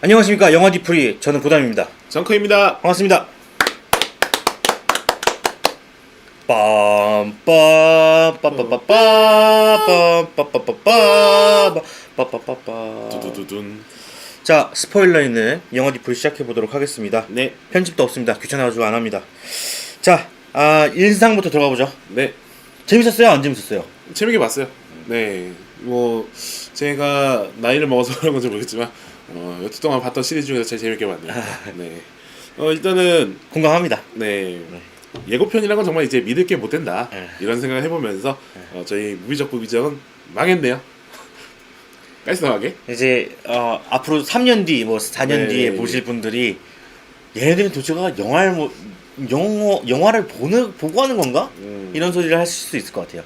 안녕하십니까. 영화 디프리. 저는 보담입니다. 정크입니다. 반갑습니다. 빰빰빰빰빰빰빰빰빰빰빰빰빰빰빰 두두두둔. 자 스포일러 있는 영화 디프리 시작해 보도록 하겠습니다. 네, 편집도 없습니다. 귀찮아가지고 안 합니다. 자 아, 인상부터 들어가 보죠. 네. 재밌었어요? 안 재밌었어요? 재밌게 봤어요. 네, 뭐 제가 나이를 먹어서 그런 건지 모르겠지만 어, 여태 동안 봤던 시리즈 중에서 제일 재밌게 봤네요. 네. 어 일단은 공감합니다 네. 예고편이란 건 정말 이제 믿을 게 못 된다 네. 이런 생각을 해보면서 어, 저희 무비적 부비적은 망했네요. 깔끔하게. 이제 어, 앞으로 3년 뒤, 뭐 4년 네. 뒤에 보실 분들이 얘네들은 도대체가 영화를 뭐 영어 영화를 보는 보고 하는 건가? 음, 이런 소리를 하실 수 있을 것 같아요.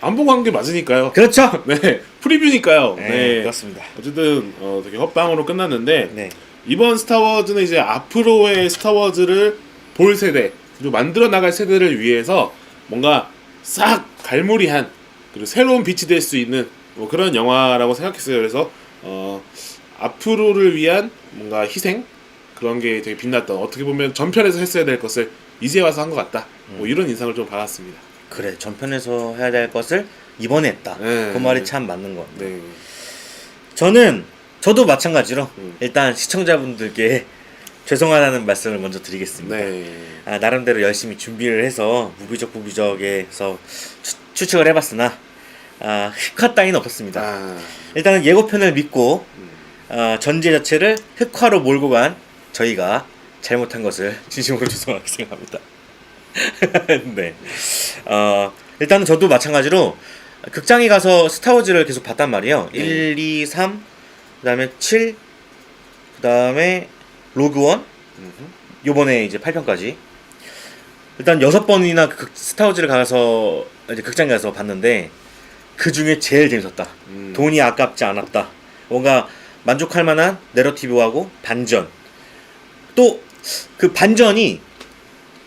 안 보고 한 게 맞으니까요. 그렇죠. 네, 프리뷰니까요. 네, 네, 그렇습니다. 어쨌든 어, 되게 헛방으로 끝났는데 네, 이번 스타워즈는 이제 앞으로의 스타워즈를 볼 세대 그리고 만들어 나갈 세대를 위해서 뭔가 싹 갈무리한 그리고 새로운 빛이 될 수 있는 뭐 그런 영화라고 생각했어요. 그래서 어 앞으로를 위한 뭔가 희생 그런 게 되게 빛났던 어떻게 보면 전편에서 했어야 될 것을 이제 와서 한 것 같다. 뭐 이런 인상을 좀 받았습니다. 그래 전편에서 해야 될 것을 이번에 했다. 네. 그 말이 참 맞는 것 같아요. 네. 저는 저도 마찬가지로 음. 일단 시청자분들께 죄송하다는 말씀을 먼저 드리겠습니다. 네. 아, 나름대로 열심히 준비를 해서 무비적 부비적에서 추, 추측을 해봤으나 아, 흑화 따위는 없었습니다. 아, 일단은 예고편을 믿고 어, 전제 자체를 흑화로 몰고 간 저희가 잘못한 것을 진심으로 죄송하게 생각합니다. 네. 어, 일단은 저도 마찬가지로 극장에 가서 스타워즈를 계속 봤단 말이에요. 네. 1, 2, 3, 그 다음에 7, 그 다음에 로그원. 요번에 이제 8편까지. 일단 여섯 번이나 그 스타워즈를 가서 이제 극장에 가서 봤는데 그 중에 제일 재밌었다. 음. 돈이 아깝지 않았다. 뭔가 만족할 만한 내러티브하고 반전. 또 그 반전이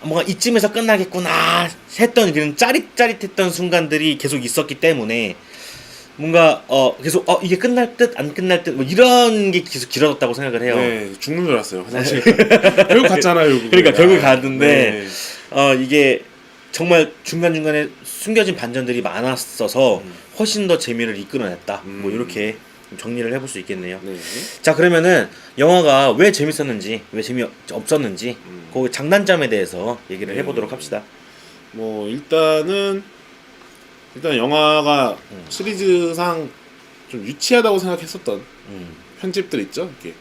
뭔가 이쯤에서 끝나겠구나 했던 그런 짜릿짜릿했던 순간들이 계속 있었기 때문에 뭔가 어 계속 어 이게 끝날 듯 안 끝날 듯 뭐 이런 게 계속 길어졌다고 생각을 해요. 네, 죽는 줄 알았어요. 화장실. 결국 갔잖아요. 결국에. 그러니까 결국 아, 갔는데 네. 어 이게 정말 중간 중간에 숨겨진 반전들이 많았어서 훨씬 더 재미를 이끌어냈다. 뭐 음. 이렇게 정리를 해볼 수 있겠네요. 네. 자 그러면은 영화가 왜 재밌었는지 왜 재미 없었는지 음. 그 장단점에 대해서 얘기를 네. 해보도록 합시다. 뭐 일단은 일단 영화가 음. 시리즈상 좀 유치하다고 생각했었던 음. 편집들 있죠. 이렇게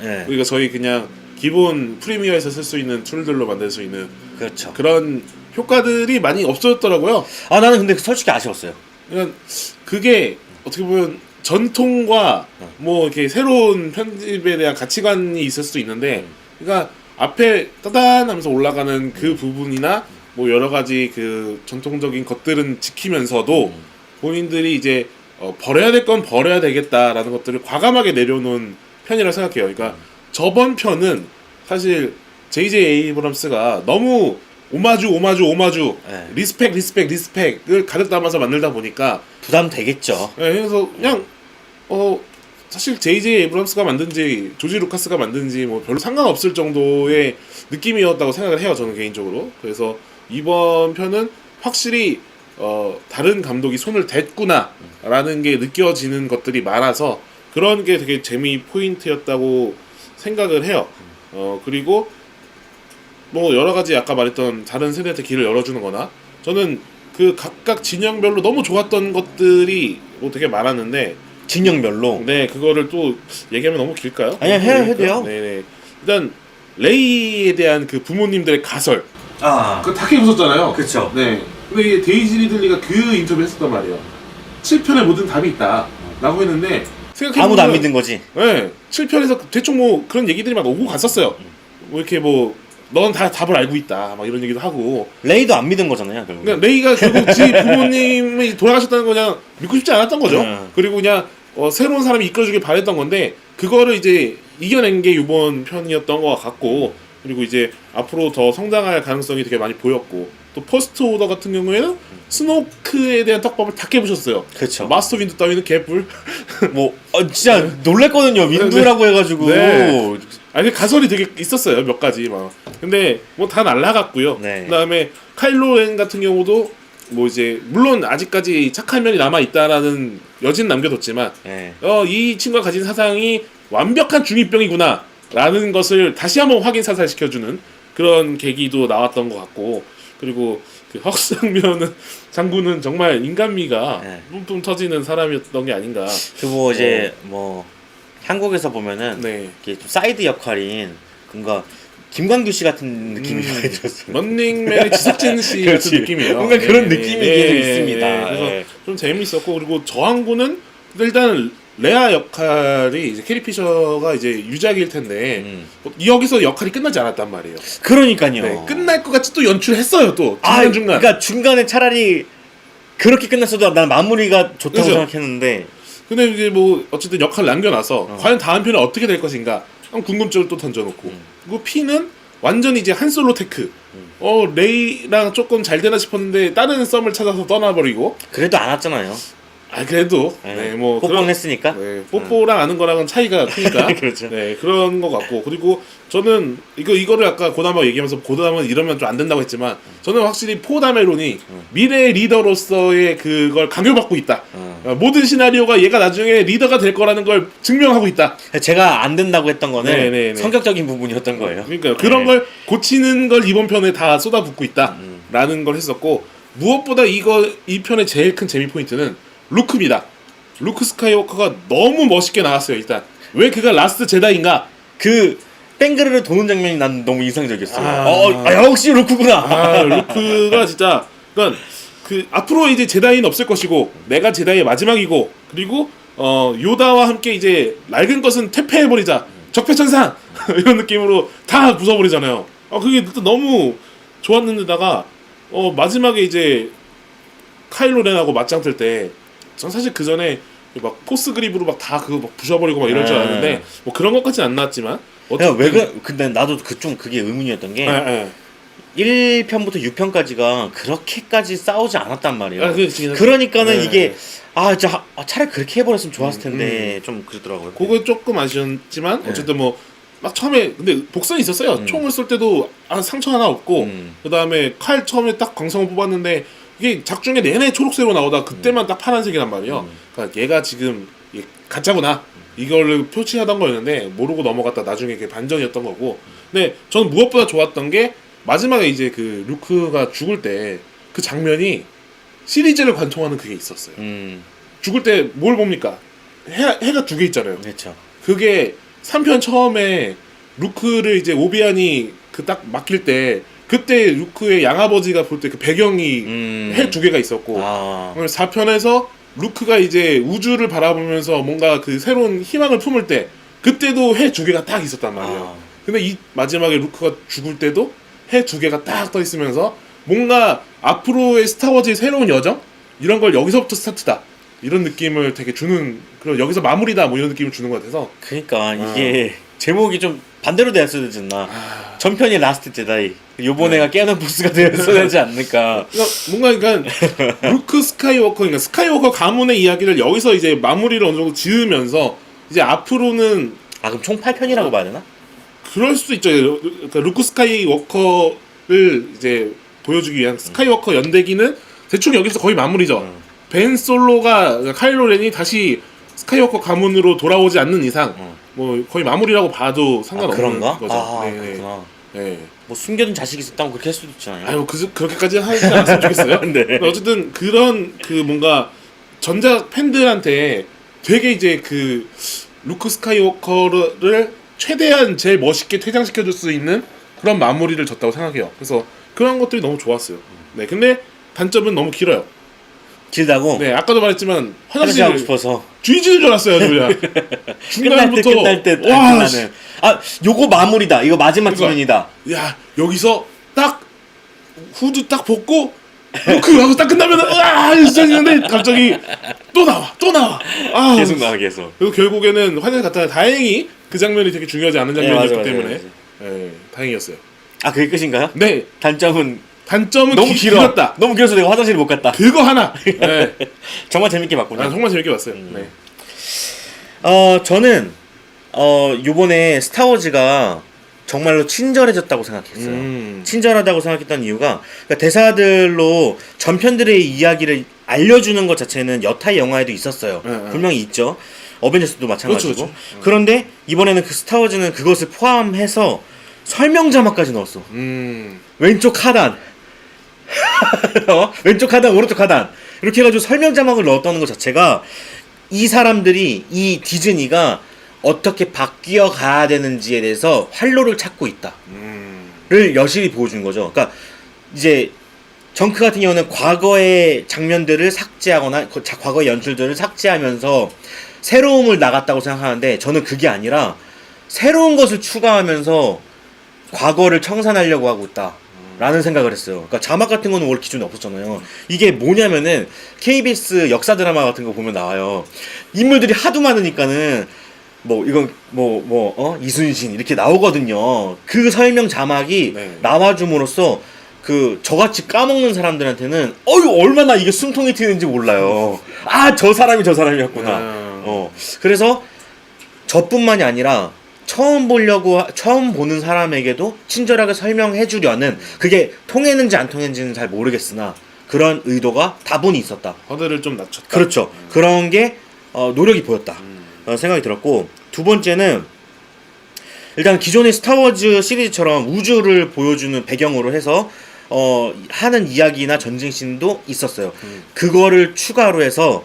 네, 우리가 저희 그냥 기본 프리미어에서 쓸 수 있는 툴들로 만들 수 있는 그렇죠. 그런 효과들이 많이 없어졌더라고요. 아 나는 근데 솔직히 아쉬웠어요. 그러니까 그게 어떻게 보면 전통과 어. 뭐 이렇게 새로운 편집에 대한 가치관이 있을 수도 있는데 음. 그러니까 앞에 따단하면서 올라가는 그 부분이나 뭐 여러 가지 그 전통적인 것들은 지키면서도 음. 본인들이 이제 어, 버려야 될 건 버려야 되겠다라는 것들을 과감하게 내려놓은 편이라 생각해요. 그러니까 음. 저번 편은 사실 J.J. 에이브럼스가 너무 오마주 오마주 오마주 네. 리스펙 리스펙 리스펙을 가득 담아서 만들다 보니까 부담 되겠죠. 예, 그래서 그냥 어 사실 J.J. 에이브럼스가 만든지 조지 루카스가 만든지 뭐 별로 상관없을 정도의 느낌이었다고 생각을 해요 저는 개인적으로 그래서 이번 편은 확실히 어 다른 감독이 손을 댔구나라는 게 느껴지는 것들이 많아서 그런 게 되게 재미 포인트였다고 생각을 해요 어 그리고 뭐 여러 가지 아까 말했던 다른 세대한테 길을 열어주는 거나 저는 그 각각 진영별로 너무 좋았던 것들이 뭐 되게 많았는데 진영별로. 네 그거를 또 얘기하면 너무 길까요? 아니요, 해요, 해도 돼요. 네 네 일단 레이에 대한 그 부모님들의 가설 아 그거 다 웃었잖아요 그렇죠. 네 근데 이게 데이지 리들리가 그 인터뷰 했었단 말이에요 7편에 모든 답이 있다 라고 했는데 생각해보면 아무도 안 믿는 거지. 네 7편에서 대충 뭐 그런 얘기들이 막 오고 갔었어요 뭐 이렇게 뭐 넌 다 답을 알고 있다 막 이런 얘기도 하고 레이도 안 믿은 거잖아요, 결국. 그러니까 레이가 결국 지 부모님이 돌아가셨다는 거 그냥 믿고 싶지 않았던 거죠. 음. 그리고 그냥 어, 새로운 사람이 이끌어주길 바랬던 건데 그거를 이제 이겨낸 게 이번 편이었던 것 같고 그리고 이제 앞으로 더 성장할 가능성이 되게 많이 보였고 또 퍼스트 오더 같은 경우에는 스노크에 대한 떡밥을 다 깨부셨어요. 그렇죠. 마스터 윈드 따위는 개뿔. 뭐 어, 진짜 놀랬거든요. 윈도라고 해가지고. 네. 아니 가설이 되게 있었어요 몇 가지 막. 근데 뭐 다 날라갔고요. 네. 그다음에 카일로렌 같은 경우도 뭐 이제 물론 아직까지 착한 면이 남아 있다라는 여진 남겨뒀지만 네. 어이 친구가 가진 사상이 완벽한 중이병이구나라는 것을 다시 한번 확인 사살시켜주는 그런 계기도 나왔던 것 같고 그리고 그 헉상면은 장군은 정말 인간미가 네. 뿜뿜 터지는 사람이었던 게 아닌가. 그리고 이제 뭐 한국에서 보면은 네. 이게 좀 사이드 역할인 뭔가 김광규 씨 같은 느낌이 음. 많이 들었어요. 런닝맨의 지석진 씨. 같은 느낌이에요. 뭔가 그런 느낌이 계속 있습니다. 그래서 예. 좀 재밌었고 그리고 저항구는 일단 레아 역할이 이제 캐리 피셔가 이제 유작일 텐데 음. 여기서 역할이 끝나지 않았단 말이에요. 그러니까요. 네, 끝날 것 같이 또 연출했어요 또 아, 중간 중간. 그러니까 중간에 차라리 그렇게 끝났어도 난 마무리가 좋다고 그죠? 생각했는데 근데 이제 뭐 어쨌든 역할 남겨놔서 어. 과연 다음 편은 어떻게 될 것인가 한 궁금증을 또 던져놓고 음. 그리고 피는 완전히 이제 한 솔로 테크. 음. 어 레이랑 조금 잘 되나 싶었는데 다른 썸을 찾아서 떠나버리고 그래도 안 왔잖아요. 아 그래도 네. 네뭐 뽀뽀는 했으니까. 네, 뽀뽀랑 아는 거랑은 차이가 크니까 그렇죠. 네 그런 거 같고 그리고 저는 이거 이거를 아까 고담하고 얘기하면서 고담은 이러면 좀 안 된다고 했지만 저는 확실히 포다메론이 미래 리더로서의 그걸 강요받고 있다 어. 어, 모든 시나리오가 얘가 나중에 리더가 될 거라는 걸 증명하고 있다 제가 안 된다고 했던 거는 네, 네, 네. 성격적인 부분이었던 거예요. 그러니까 그런 네. 걸 고치는 걸 이번 편에 다 쏟아붓고 있다라는 걸 했었고 무엇보다 이거 이 편의 제일 큰 재미 포인트는 루크입니다. 루크 스카이워커가 너무 멋있게 나왔어요. 일단 왜 그가 라스트 제다인가? 그 땡그르르 도는 장면이 난 너무 인상적이었어요. 아. 어, 아, 역시 루크구나. 아 루크가 진짜 그러니까 그 앞으로 이제 제다이는 없을 것이고 내가 제다이의 마지막이고 그리고 어 요다와 함께 이제 낡은 것은 퇴폐해 버리자 적폐천상 이런 느낌으로 다 부숴버리잖아요. 아 그게 또 너무 좋았는데다가 어 마지막에 이제 카일로 렌하고 맞짱 뜰때 전 사실 그 전에 막 포스 그립으로 막 다 그거 막 부셔버리고 막 이럴 줄 네. 알았는데 뭐 그런 것까지는 안 나왔지만 내가 왜 그, 근데 나도 그 좀 그게 의문이었던 게 예, 예. 1편부터 6편까지가 그렇게까지 싸우지 않았단 말이에요. 아, 그게 그러니까는 네. 이게 아, 진짜 아, 차라리 그렇게 해버렸으면 좋았을 음, 텐데 좀 그러더라고요. 그거 조금 아쉬웠지만 네. 어쨌든 뭐 막 처음에 근데 복선이 있었어요. 음. 총을 쏠 때도 아, 상처 하나 없고 음. 그 다음에 칼 처음에 딱 광성을 뽑았는데 이게 작중에 내내 초록색으로 나오다 그때만 딱 파란색이란 말이에요. 음. 그러니까 얘가 지금 얘 가짜구나 이거를 표치하던 거였는데 모르고 넘어갔다 나중에 그게 반전이었던 거고. 근데 저는 무엇보다 좋았던 게 마지막에 이제 그 루크가 죽을 때 그 장면이 시리즈를 관통하는 그게 있었어요. 음, 죽을 때 뭘 봅니까? 해, 해가 두 개 있잖아요. 그렇죠. 그게 3편 처음에 루크를 이제 오비안이 그 딱 맡길 때 그때 루크의 양아버지가 볼 때 그 배경이 음. 해두 개가 있었고 아, 오늘 4편에서 루크가 이제 우주를 바라보면서 뭔가 그 새로운 희망을 품을 때 그때도 해 두 개가 딱 있었단 말이에요. 아. 근데 이 마지막에 루크가 죽을 때도 해 두 개가 딱 떠 있으면서 뭔가 앞으로의 스타워즈의 새로운 여정 이런 걸 여기서부터 스타트다 이런 느낌을 되게 주는 그런 여기서 마무리다 뭐 이런 느낌을 주는 것 같아서 그러니까 이게 제목이 좀 반대로 되었어야 되지 않나. 전편이 라스트 제다이, 요번에가 깨는 보스가 되었어야 되지 않을까. 그러니까 뭔가 그러니까 루크 스카이워커 그러니까 스카이워커 가문의 이야기를 여기서 이제 마무리를 어느 정도 지으면서 이제 앞으로는 아, 그럼 총 8편이라고 봐야 되나? 그럴 수도 있죠. 그러니까 루크 스카이워커를 이제 보여주기 위한 스카이워커 연대기는 대충 여기서 거의 마무리죠. 음. 벤 솔로가 카일로 렌이 다시 스카이워커 가문으로 돌아오지 않는 이상 음. 뭐 거의 마무리라고 봐도 아, 상관없는 그런가? 거죠. 아, 네, 네. 그렇구나. 네. 뭐 숨겨둔 자식이 있었다면 그렇게 할 수도 있잖아요. 아유 그 그렇게까지 하지 않았으면 좋겠어요. 네. 근데 어쨌든 그런 그 뭔가 전작 팬들한테 되게 이제 그 루크 스카이워커를 최대한 제일 멋있게 퇴장시켜 줄 수 있는 그런 마무리를 줬다고 생각해요. 그래서 그런 것들이 너무 좋았어요. 네, 근데 단점은 너무 길어요. 길다고? 네, 아까도 말했지만 화장실 화장실 싶어서 뒤지는 줄 알았어요, 그냥. 끝날 때 중간부터 끝날 때딱 와, 끝나는 씨, 아 요거 마무리다 이거 마지막 그러니까. 장면이다 야 여기서 딱 후드 딱 벗고 루크 하고 딱 끝나면 으아 시작했는데 갑자기 또 나와 또 나와 아 계속 나와 계속 그리고 결국에는 화장실 갔다가 다행히 그 장면이 되게 중요하지 않은 네, 장면이었기 맞아, 맞아, 때문에 맞아. 예, 다행이었어요. 아 그게 끝인가요? 네, 단점은 단점은 너무 기- 길어. 길었다. 너무 길어서 내가 화장실 못 갔다. 그거 하나. 네. 정말 재밌게 봤군요. 난 정말 재밌게 봤어요. 음. 네. 어 저는 어 요번에 스타워즈가 정말로 친절해졌다고 생각했어요. 음. 친절하다고 생각했던 이유가 그러니까 대사들로 전편들의 이야기를 알려주는 것 자체는 여타 영화에도 있었어요. 네, 네. 분명히 있죠. 어벤져스도 마찬가지고. 그렇죠, 그렇죠. 그런데 이번에는 그 스타워즈는 그것을 포함해서 설명 자막까지 넣었어. 음. 왼쪽 하단, 어? 왼쪽 하단, 오른쪽 하단 이렇게 해가지고 설명 자막을 넣었다는 것 자체가 이 사람들이 이 디즈니가 어떻게 바뀌어 가야 되는지에 대해서 활로를 찾고 있다. 음. 를 여실히 보여준 거죠. 그러니까 이제 정크 같은 경우는 과거의 장면들을 삭제하거나 그 자- 과거의 연출들을 삭제하면서 새로움을 나갔다고 생각하는데 저는 그게 아니라 새로운 것을 추가하면서 과거를 청산하려고 하고 있다. 라는 생각을 했어요. 그러니까 자막 같은 거는 원래 기존에 없었잖아요. 이게 뭐냐면은 KBS 역사 드라마 같은 거 보면 나와요. 인물들이 하도 많으니까는 뭐 이건 뭐뭐 어? 이순신 이렇게 나오거든요. 그 설명 자막이 네. 나와줌으로써 그 저같이 까먹는 사람들한테는 어유 얼마나 이게 숨통이 트이는지 몰라요. 아 저 사람이 저 사람이었구나. 음. 어 그래서 저뿐만이 아니라 처음 보려고 하- 처음 보는 사람에게도 친절하게 설명해 주려는 그게 통했는지 안 통했는지는 잘 모르겠으나 그런 의도가 다분히 있었다. 허들을 좀 낮췄다. 그렇죠. 그런 게 어, 노력이 보였다. 음. 어, 생각이 들었고 두 번째는 일단 기존의 스타워즈 시리즈처럼 우주를 보여주는 배경으로 해서 어, 하는 이야기나 전쟁 씬도 있었어요. 음. 그거를 추가로 해서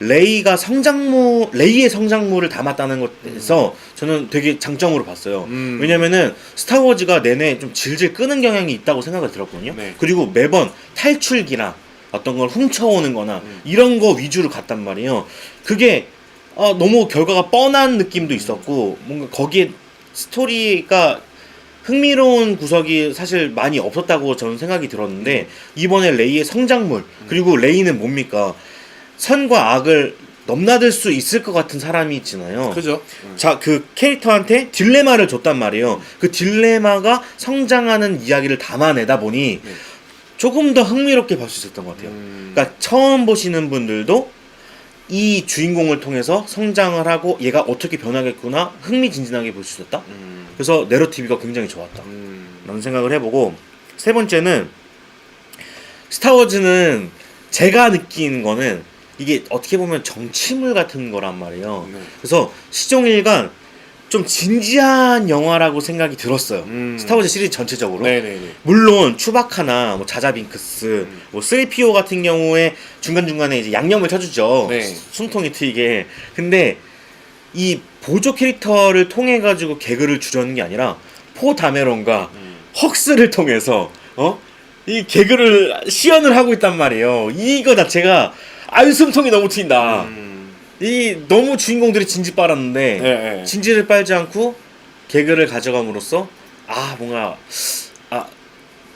레이가 성장무 레이의 성장물을 담았다는 것에서 저는 되게 장점으로 봤어요. 음. 왜냐면은 스타워즈가 내내 좀 질질 끄는 경향이 있다고 생각을 들었거든요. 네. 그리고 매번 탈출기나 어떤 걸 훔쳐오는 거나 음. 이런 거 위주로 갔단 말이에요. 그게 아, 너무 결과가 뻔한 느낌도 있었고 뭔가 거기에 스토리가 흥미로운 구석이 사실 많이 없었다고 저는 생각이 들었는데 이번에 레이의 성장물 그리고 레이는 뭡니까 선과 악을 넘나들 수 있을 것 같은 사람이 있잖아요. 그죠? 음. 자, 그 캐릭터한테 딜레마를 줬단 말이에요. 그 딜레마가 성장하는 이야기를 담아내다 보니 네. 조금 더 흥미롭게 볼 수 있었던 것 같아요. 음. 그러니까 처음 보시는 분들도 이 주인공을 통해서 성장을 하고 얘가 어떻게 변하겠구나 흥미진진하게 볼 수 있었다. 음. 그래서 내러티브가 굉장히 좋았다. 음. 라는 생각을 해보고 세 번째는 스타워즈는 제가 느끼는 거는 이게 어떻게 보면 정치물 같은 거란 말이에요. 네. 그래서 시종일관 좀 진지한 영화라고 생각이 들었어요. 음. 스타워즈 시리즈 전체적으로. 네네네. 물론 추바카나 뭐 자자빙크스, 음. 뭐 3PO 같은 경우에 중간 중간에 이제 양념을 쳐주죠. 네. 숨통이 트이게. 근데 이 보조 캐릭터를 통해 가지고 개그를 주려는 게 아니라 포 다메론과 음. 헉스를 통해서 어? 이 개그를 시연을 하고 있단 말이에요. 이거 자체가 아유 숨통이 너무 트인다. 음. 이 너무 주인공들이 진지 빨았는데 네, 네. 진지를 빨지 않고 개그를 가져감으로써 아 뭔가 아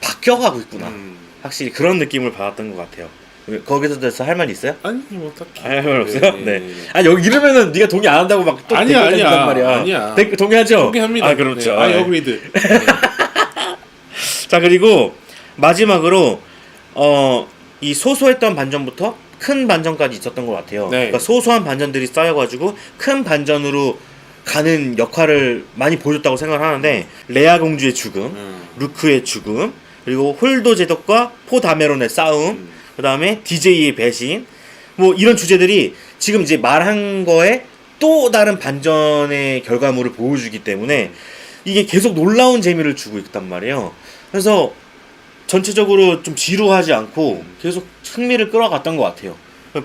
바뀌어가고 있구나. 음. 확실히 그런 느낌을 받았던 것 같아요. 왜, 거기서 대해서 할 말 있어요? 아니 뭐 딱히. 아, 할말 없어요? 네, 네. 네, 네. 아 여기 이러면은 네가 동의 안 한다고 막또 아니야, 댓글 달린단 아니야. 말이야. 아니야. 댓글 동의하죠? 포기합니다. 아 그렇죠. 네. 아 네. 어그리드. 자 그리고 마지막으로 어 이 소소했던 반전부터 큰 반전까지 있었던 것 같아요. 네. 그러니까 소소한 반전들이 쌓여가지고 큰 반전으로 가는 역할을 많이 보여줬다고 생각을 하는데 레아 공주의 죽음, 음. 루크의 죽음, 그리고 홀도 제독과 포 다메론의 싸움, 음. 그 다음에 DJ의 배신, 뭐 이런 주제들이 지금 이제 말한 거에 또 다른 반전의 결과물을 보여주기 때문에 이게 계속 놀라운 재미를 주고 있단 말이에요. 그래서 전체적으로 좀 지루하지 않고 계속 흥미를 끌어갔던 것 같아요.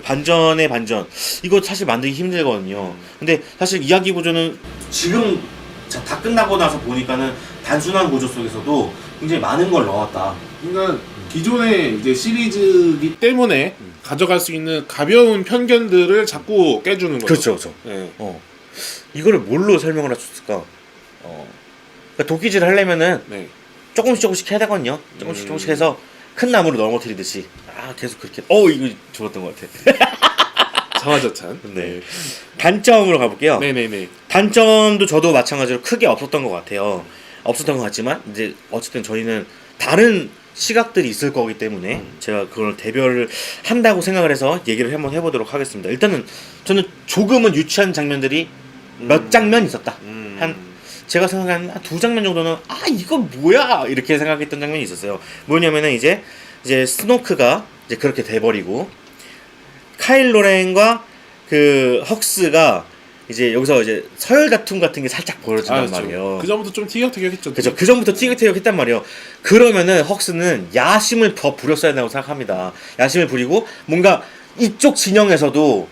반전의 반전. 이거 사실 만들기 힘들거든요. 근데 사실 이야기 구조는 지금 자, 다 끝나고 나서 보니까는 단순한 구조 속에서도 굉장히 많은 걸 넣었다. 그러니까 기존의 이제 시리즈기 때문에 가져갈 수 있는 가벼운 편견들을 자꾸 깨주는 거죠. 그렇죠, 그렇죠. 네. 어. 이거를 뭘로 설명을 할 수 있을까? 어. 그러니까 도끼질을 하려면은 네. 조금씩 조금씩 해야 되거든요. 조금씩 음. 조금씩 해서 큰 나무를 넘어뜨리듯이. 아, 계속 그렇게. 어, 이거 좋았던 것 같아. 자화자찬. 네. 단점으로 가볼게요. 네네네. 단점도 저도 마찬가지로 크게 없었던 것 같아요. 없었던 것 같지만 이제 어쨌든 저희는 다른 시각들이 있을 거기 때문에 음. 제가 그걸 대별을 한다고 생각을 해서 얘기를 한번 해보도록 하겠습니다. 일단은 저는 조금은 유치한 장면들이 몇 장면 있었다. 음. 한 제가 생각한 한 두 장면 정도는 아 이거 뭐야 이렇게 생각했던 장면이 있었어요. 뭐냐면은 이제 이제 스노크가 이제 그렇게 돼버리고 카일 로렌과 그 헉스가 이제 여기서 이제 서열 다툼 같은 게 살짝 벌어진단 그렇죠. 말이에요. 그 전부터 좀 티격태격했죠. 그죠. 그 전부터 티격태격했단 말이에요. 그러면은 헉스는 야심을 더 부렸어야 된다고 생각합니다. 야심을 부리고 뭔가 이쪽 진영에서도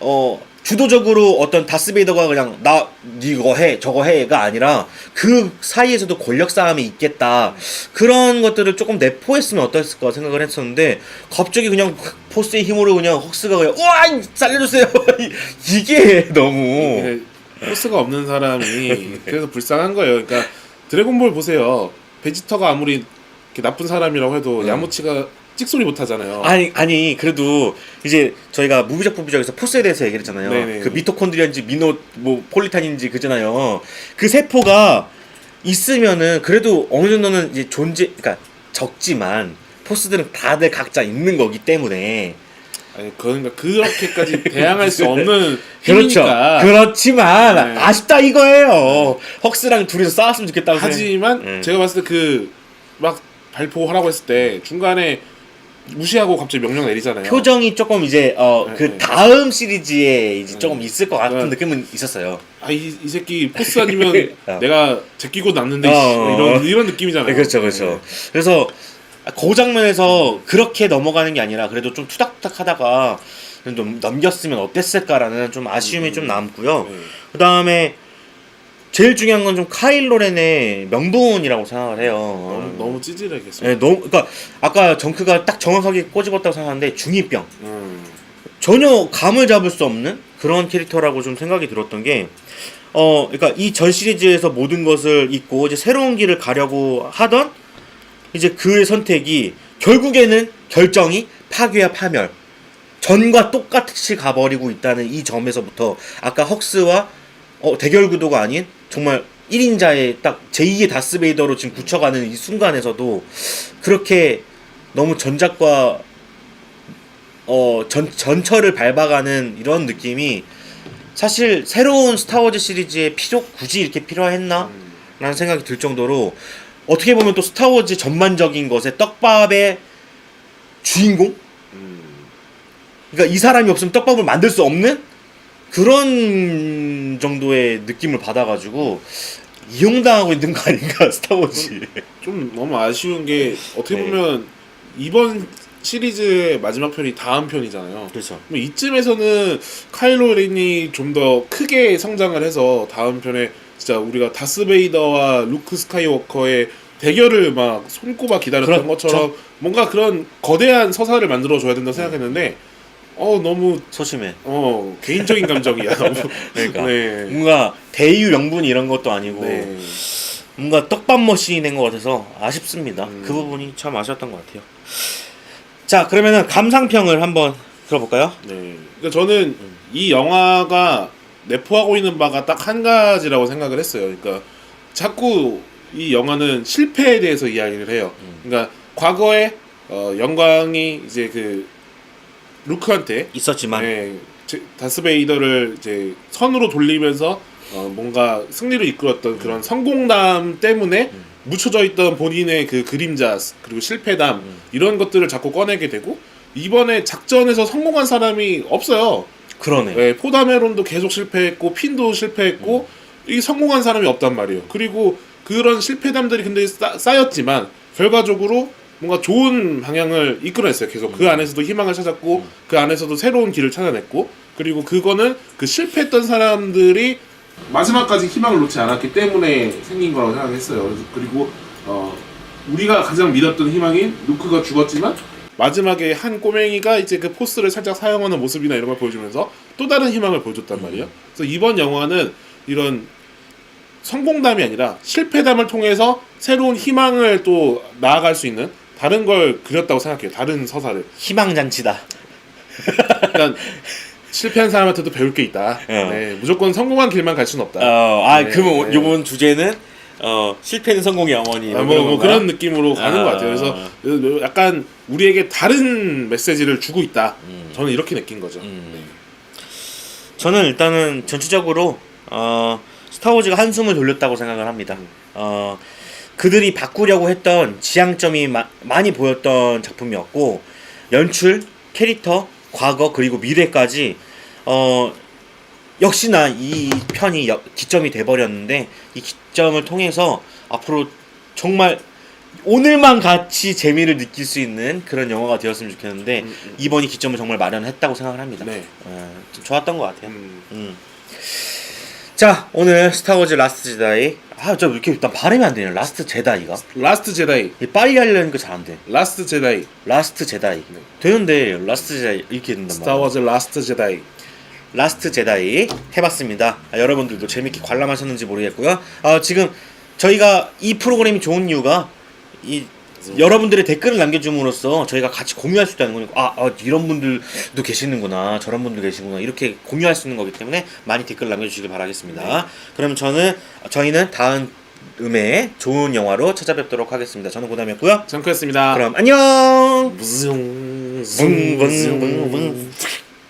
어 주도적으로 어떤 다스베이더가 그냥 나 이거 해 저거 해가 아니라 그 사이에서도 권력 싸움이 있겠다 그런 것들을 조금 내포했으면 어땠을까 생각을 했었는데 갑자기 그냥 포스의 힘으로 그냥 헉스가 그냥 우와 살려주세요 이게 너무 네, 포스가 없는 사람이 그래서 불쌍한 거예요. 그러니까 드래곤볼 보세요. 베지터가 아무리 나쁜 사람이라고 해도 음. 야무치가 찍소리 못 하잖아요. 아니 아니 그래도 이제 저희가 무비적 부비적에서 포스에 대해서 얘기를 했잖아요. 네네. 그 미토콘드리아인지 미노 뭐 폴리탄인지 그잖아요. 그 세포가 있으면은 그래도 어느 정도는 이제 존재 그러니까 적지만 포스들은 다들 각자 있는 거기 때문에 아니 그러니까 그렇게까지 대항할 수 없는 그렇죠. 힘이니까. 그렇지만 네. 아쉽다 이거예요. 헉스랑 둘이서 싸웠으면 좋겠다고 생각- 하지만 네. 제가 봤을 때 그 막 발표하라고 했을 때 중간에 무시하고 갑자기 명령 내리잖아요. 표정이 조금 이제 어그 네, 네. 다음 시리즈에 이제 조금 네. 있을 것 같은 네. 느낌은 있었어요. 아이 이 새끼 포스 아니면 어. 내가 제끼고 남는데 어, 이런 어. 이런 느낌이잖아요. 네, 그렇죠, 그렇죠. 그래서 그 장면에서 그렇게 넘어가는 게 아니라 그래도 좀 투닥투닥하다가 좀 넘겼으면 어땠을까라는 좀 아쉬움이 좀 남고요. 네. 그 다음에 제일 중요한 건 좀 카일 로렌의 명분이라고 생각을 해요. 너무 너무 찌질하겠어요. 네, 너무 그러니까 아까 정크가 딱 정확하게 꼬집었다고 생각하는데 중이병 음. 전혀 감을 잡을 수 없는 그런 캐릭터라고 좀 생각이 들었던 게, 어, 그러니까 이 전 시리즈에서 모든 것을 잊고 이제 새로운 길을 가려고 하던 이제 그의 선택이 결국에는 결정이 파괴와 파멸. 전과 똑같이 가버리고 있다는 이 점에서부터 아까 헉스와 어, 대결 구도가 아닌 정말 1인자의 딱 제2의 다스베이더로 지금 굳혀가는 이 순간에서도 그렇게 너무 전작과 어, 전, 전철을 밟아가는 이런 느낌이 사실 새로운 스타워즈 시리즈에 필요 굳이 이렇게 필요했나? 음. 라는 생각이 들 정도로 어떻게 보면 또 스타워즈 전반적인 것의 떡밥의 주인공? 음. 그러니까 이 사람이 없으면 떡밥을 만들 수 없는 그런 정도의 느낌을 받아가지고 이용당하고 있는 거 아닌가 스타워즈 좀 너무 아쉬운 게 어떻게 네. 보면 이번 시리즈의 마지막 편이 다음 편이잖아요. 그렇죠 이쯤에서는 카일로 렌이 좀 더 크게 성장을 해서 다음 편에 진짜 우리가 다스베이더와 루크 스카이워커의 대결을 막 손꼽아 기다렸던 그렇죠. 것처럼 뭔가 그런 거대한 서사를 만들어 줘야 된다 고 생각했는데 어 너무 소심해 어 개인적인 감정이야 너무 그러니까 네. 뭔가 대유 명분 이런 것도 아니고 네. 뭔가 떡밥 머신이 된 것 같아서 아쉽습니다. 음. 그 부분이 참 아쉬웠던 것 같아요. 자, 그러면은 감상평을 한번 들어볼까요? 네. 그러니까 저는 이 영화가 내포하고 있는 바가 딱 한 가지라고 생각을 했어요. 그러니까 자꾸 이 영화는 실패에 대해서 이야기를 해요. 그러니까 과거에 어, 영광이 이제 그 루크한테 있었지만 네, 제- 다스베이더를 이제 선으로 돌리면서 어, 뭔가 승리를 이끌었던 그런 성공담 때문에 묻혀져 있던 본인의 그 그림자 그리고 실패담 이런 것들을 자꾸 꺼내게 되고 이번에 작전에서 성공한 사람이 없어요. 그러네. 네, 포다메론도 계속 실패했고 핀도 실패했고 이 성공한 사람이 없단 말이에요. 그리고 그런 실패담들이 근데 쌓, 쌓였지만 결과적으로 뭔가 좋은 방향을 이끌어냈어요. 계속 그 안에서도 희망을 찾았고 그 안에서도 새로운 길을 찾아냈고 그리고 그거는 그 실패했던 사람들이 마지막까지 희망을 놓지 않았기 때문에 생긴 거라고 생각했어요. 그래서 그리고 어, 우리가 가장 믿었던 희망인 루크가 죽었지만 마지막에 한 꼬맹이가 이제 그 포스를 살짝 사용하는 모습이나 이런 걸 보여주면서 또 다른 희망을 보여줬단 말이에요. 그래서 이번 영화는 이런 성공담이 아니라 실패담을 통해서 새로운 희망을 또 나아갈 수 있는 다른 걸 그렸다고 생각해요. 다른 서사를. 희망잔치다. 그러니까 실패한 사람한테도 배울 게 있다. 어. 네, 무조건 성공한 길만 갈 수는 없다. 어, 아, 네, 그러면 네. 요번 주제는 어 실패는 성공의 어머니 아, 뭐 뭐, 뭐? 그런 느낌으로 가는 아. 것 같아요. 그래서 약간 우리에게 다른 메시지를 주고 있다. 음. 저는 이렇게 느낀 거죠. 음. 네. 저는 일단은 전체적으로 어, 스타워즈가 한숨을 돌렸다고 생각을 합니다. 음. 어, 그들이 바꾸려고 했던 지향점이 마- 많이 보였던 작품이었고 연출, 캐릭터, 과거 그리고 미래까지 어, 역시나 이 편이 여- 기점이 돼버렸는데 이 기점을 통해서 앞으로 정말 오늘만 같이 재미를 느낄 수 있는 그런 영화가 되었으면 좋겠는데 음, 음. 이번이 기점을 정말 마련했다고 생각을 합니다. 네. 어, 좀 좋았던 것 같아요. 음. 음. 자 오늘 스타워즈 라스트 제다이 아 저 이렇게 난 발음이 안 되네 라스트 제다이가 라스트 제다이. 이 빨리 하려니까 잘안 돼. 라스트 제다이. 라스트 제다이 네. 되는데 라스트 제다이 이렇게 된단 말이야. 스타워즈 라스트 제다이. 라스트 제다이 해봤습니다. 아, 여러분들도 재밌게 관람하셨는지 모르겠고요. 아, 지금 저희가 이 프로그램이 좋은 이유가 이 여러분들의 댓글을 남겨줌으로써 저희가 같이 공유할 수 있다는 거니까 아, 아, 이런 분들도 계시는구나 저런 분도 계시구나 이렇게 공유할 수 있는 거기 때문에 많이 댓글 남겨주시길 바라겠습니다. 그럼 저는 저희는 다음 음에 좋은 영화로 찾아뵙도록 하겠습니다. 저는 고담이었고요. 정크였습니다. 그럼 안녕. 붕, 붕붕붕붕.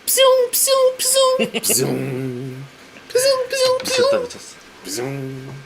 뿅뿅 뿅 뿅. 미쳤다 미쳤어. 뿅.